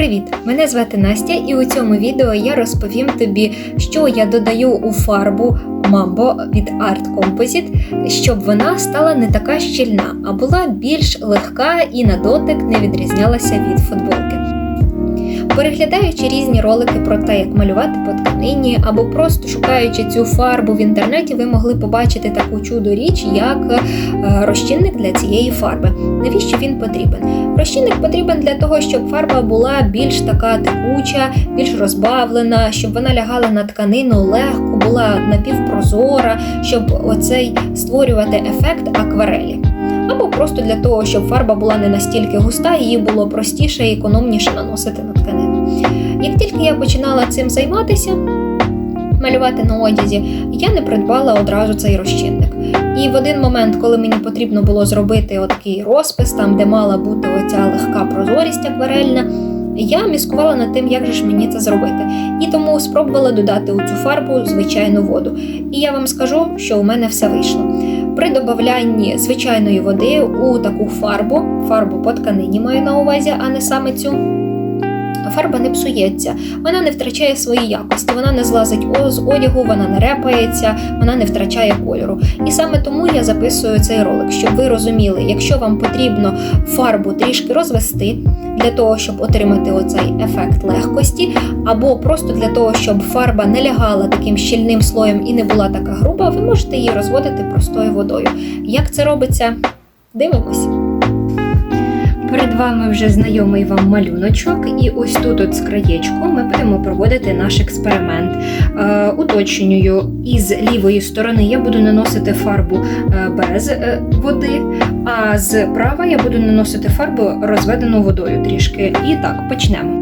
Привіт! Мене звати Настя, і у цьому відео я розповім тобі, що я додаю у фарбу Mambo від Art Composite, щоб вона стала не така щільна, а була більш легка і на дотик не відрізнялася від футболки. Переглядаючи різні ролики про те, як малювати по тканині, або просто шукаючи цю фарбу в інтернеті, ви могли побачити таку чудо річ, як е, розчинник для цієї фарби. Навіщо він потрібен? Розчинник потрібен для того, щоб фарба була більш така текуча, більш розбавлена, щоб вона лягала на тканину легко, була напівпрозора, щоб оцей створювати ефект акварелі. Або просто для того, щоб фарба була не настільки густа, її було простіше і економніше наносити на тканину. Як тільки я починала цим займатися, малювати на одязі, я не придбала одразу цей розчинник. І в один момент, коли мені потрібно було зробити отакий розпис, там де мала бути оця легка прозорість акварельна, я міскувала над тим, як же ж мені це зробити. І тому спробувала додати у цю фарбу звичайну воду. І я вам скажу, що у мене все вийшло. При додаванні звичайної води у таку фарбу, фарбу по тканині маю на увазі, а не саме цю. Фарба не псується, вона не втрачає свої якості, вона не злазить з одягу, вона не репається, вона не втрачає кольору. І саме тому я записую цей ролик, щоб ви розуміли, якщо вам потрібно фарбу трішки розвести для того, щоб отримати оцей ефект легкості, або просто для того, щоб фарба не лягала таким щільним слоєм і не була така груба, ви можете її розводити простою водою. Як це робиться? Дивимось. Перед вами вже знайомий вам малюночок, і ось тут, от з краєчку, ми будемо проводити наш експеримент. Е, уточнюю, із лівої сторони я буду наносити фарбу е, без е, води, а з права я буду наносити фарбу розведену водою трішки. І так, почнемо.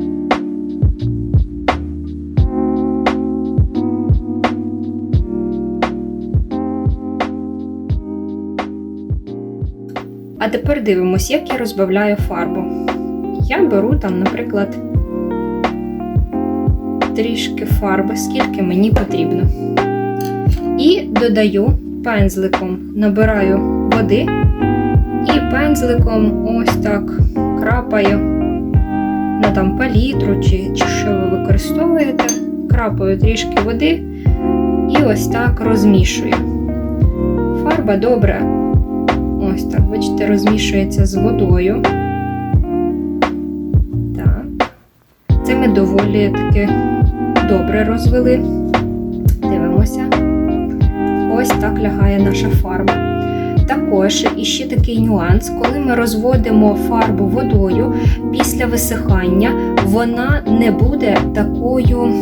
А тепер дивимось, як я розбавляю фарбу. Я беру там, наприклад, трішки фарби, скільки мені потрібно. І додаю пензликом, набираю води і пензликом ось так крапаю на там палітру чи, чи що ви використовуєте. Крапаю трішки води і ось так розмішую. Фарба добре Ось так, бачите, розмішується з водою. Так. Це ми доволі таки добре розвели. Дивимося. Ось так лягає наша фарба. Також іще такий нюанс, коли ми розводимо фарбу водою після висихання, вона не буде такою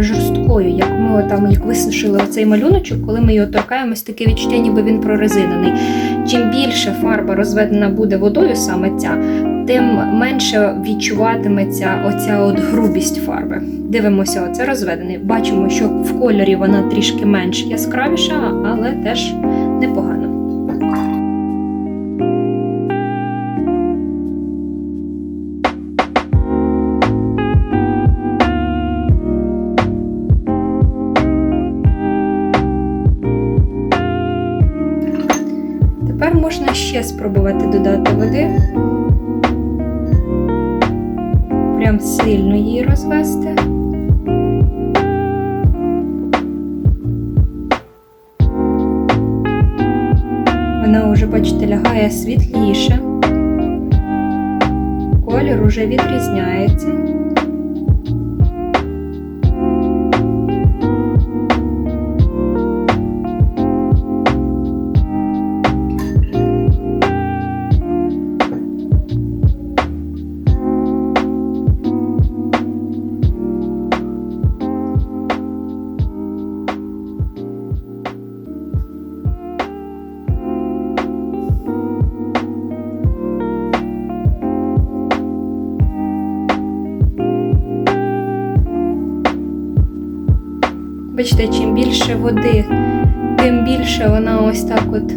жорсткою, як ми там як висушили оцей малюночок, коли ми його торкаємось, таке відчуття, ніби він прорезинений. Чим більше фарба розведена буде водою, саме ця, тим менше відчуватиметься оця от грубість фарби. Дивимося, оце розведений. Бачимо, що в кольорі вона трішки менш яскравіша, але теж непогано. Можна ще спробувати додати води. Прям сильно її розвести. Вона вже, бачите, лягає світліше, колір уже відрізняється. Бачите, чим більше води, тим більше вона ось так от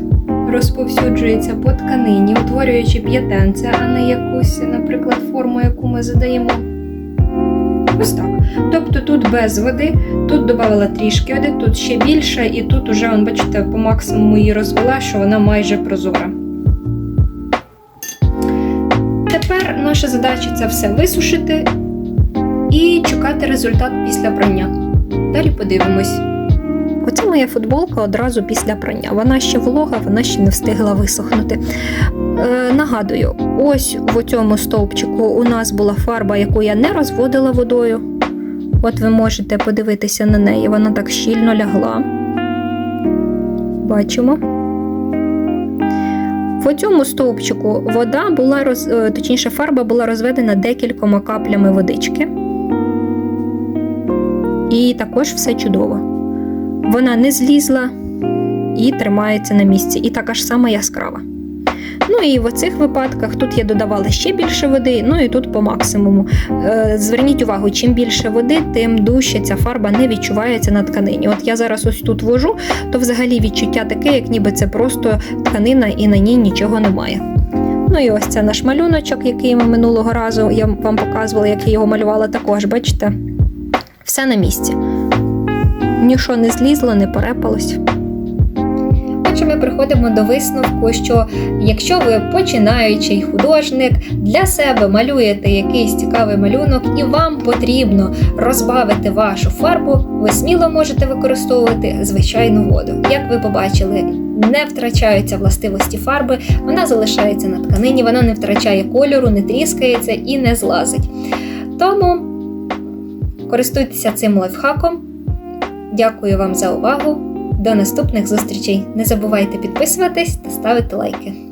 розповсюджується по тканині, утворюючи п'ятенце, а не якусь, наприклад, форму, яку ми задаємо. Ось так. Тобто тут без води, тут додавала трішки води, тут ще більше, і тут уже, вон, бачите, по максимуму її розвела, що вона майже прозора. Тепер наша задача це все висушити і чекати результат після прання. Далі подивимось. Оце моя футболка одразу після прання. Вона ще волога, вона ще не встигла висохнути. Е, нагадую, ось в цьому стовпчику у нас була фарба, яку я не розводила водою. От ви можете подивитися на неї, вона так щільно лягла. Бачимо. В цьому стовпчику вода була роз... е, точніше, фарба була розведена декількома каплями водички. І також все чудово. Вона не злізла і тримається на місці, і така ж сама яскрава. Ну і в оцих випадках тут я додавала ще більше води, ну і тут по максимуму. Е, Зверніть увагу, чим більше води, тим дужче ця фарба не відчувається на тканині. От я зараз ось тут вожу, то взагалі відчуття таке, як ніби це просто тканина і на ній нічого немає. Ну і ось це наш малюночок, який ми минулого разу я вам показувала, як я його малювала також, бачите? Все на місці. Нічого не злізло, не порепалось. Отже, ми приходимо до висновку, що якщо ви починаючий художник, для себе малюєте якийсь цікавий малюнок і вам потрібно розбавити вашу фарбу, ви сміло можете використовувати звичайну воду. Як ви побачили, не втрачаються властивості фарби, вона залишається на тканині, вона не втрачає кольору, не тріскається і не злазить. Тому користуйтеся цим лайфхаком. Дякую вам за увагу. До наступних зустрічей. Не забувайте підписуватись та ставити лайки.